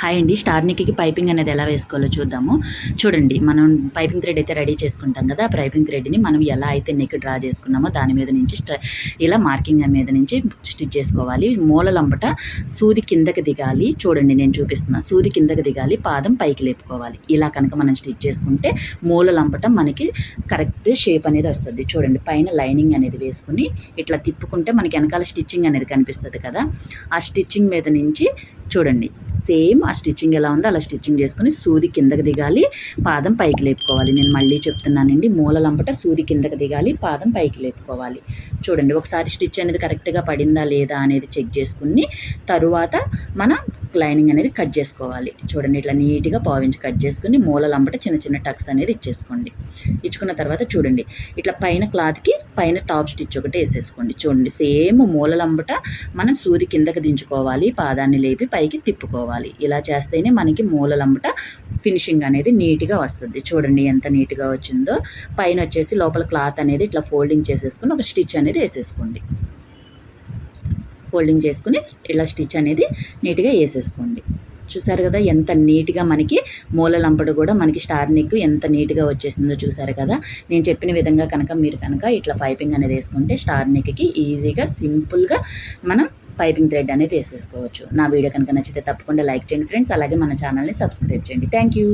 Hi అండి. Star piping అనేది ఎలా వేసుకోవాలో చూద్దాము. చూడండి మనం పైపింగ్ థ్రెడ్ అయితే రెడీ చేసుకుంటాం కదా ఆ పైపింగ్ థ్రెడ్ని మనం ఎలా అయితే నెక్ డ్రా చేసుకున్నామో దాని మీద నుంచి ఇలా మార్కింగ్ మీద నుంచి స్టిచ్ చేసుకోవాలి. మూలలంబట సూది కిందకి దిగాలి. చూడండి నేను చూపిస్తున్నా. సూది కిందకి దిగాలి పాదం పైకి లేపుకోవాలి. ఇలా కనుక మనం స్టిచ్ చేసుకుంటే మూలలంబట మనకి కరెక్ట్ షేప్ అనేది వస్తుంది. చూడండి పైన లైనింగ్ అనేది వేసుకుని ఇట్లా తిప్పుకుంటే మనకి వెనకాల స్టిచ్చింగ్ అనేది కనిపిస్తుంది కదా ఆ స్టిచ్చింగ్ మీద నుంచి చూడండి. సేమ్ ఆ స్టిచ్చింగ్ ఎలా ఉందో అలా స్టిచ్చింగ్ చేసుకుని సూది కిందకి దిగాలి పాదం పైకి లేపుకోవాలి. నేను మళ్ళీ చెప్తున్నానండి మూలలంపట సూది కిందకి దిగాలి పాదం పైకి లేపుకోవాలి. చూడండి ఒకసారి స్టిచ్ అనేది కరెక్ట్గా పడిందా లేదా అనేది చెక్ చేసుకుని తరువాత మన లైనింగ్ అనేది కట్ చేసుకోవాలి. చూడండి ఇట్లా నీట్గా పావించి కట్ చేసుకుని మూలలంబట చిన్న చిన్న టక్స్ అనేది ఇచ్చేసుకోండి. ఇచ్చుకున్న తర్వాత చూడండి ఇట్లా పైన క్లాత్కి పైన టాప్ స్టిచ్ ఒకటి వేసేసుకోండి. చూడండి సేమ్ మూలలంబట మనం సూది కిందకి దించుకోవాలి పాదాన్ని లేపి పైకి తిప్పుకోవాలి. ఇలా చేస్తేనే మనకి మూలలంబట ఫినిషింగ్ అనేది నీట్గా వస్తుంది. చూడండి ఎంత నీట్గా వచ్చిందో. పైన వచ్చేసి లోపల క్లాత్ అనేది ఇట్లా ఫోల్డింగ్ చేసేసుకుని ఒక స్టిచ్ అనేది వేసేసుకోండి. ఫోల్డింగ్ చేసుకుని ఇలా స్టిచ్ అనేది నీట్గా వేసేసుకోండి. చూసారు కదా ఎంత నీట్గా మనకి మూల లంపడు కూడా మనకి స్టార్ నెక్ ఎంత నీట్గా వచ్చేసిందో చూసారు కదా. నేను చెప్పిన విధంగా కనుక మీరు కనుక ఇట్లా పైపింగ్ అనేది వేసుకుంటే స్టార్ నెక్కి ఈజీగా సింపుల్గా మనం పైపింగ్ థ్రెడ్ అనేది వేసేసుకోవచ్చు. నా వీడియో కనుక నచ్చితే తప్పకుండా లైక్ చేయండి ఫ్రెండ్స్. అలాగే మన ఛానల్ని సబ్స్క్రైబ్ చేయండి. Thank you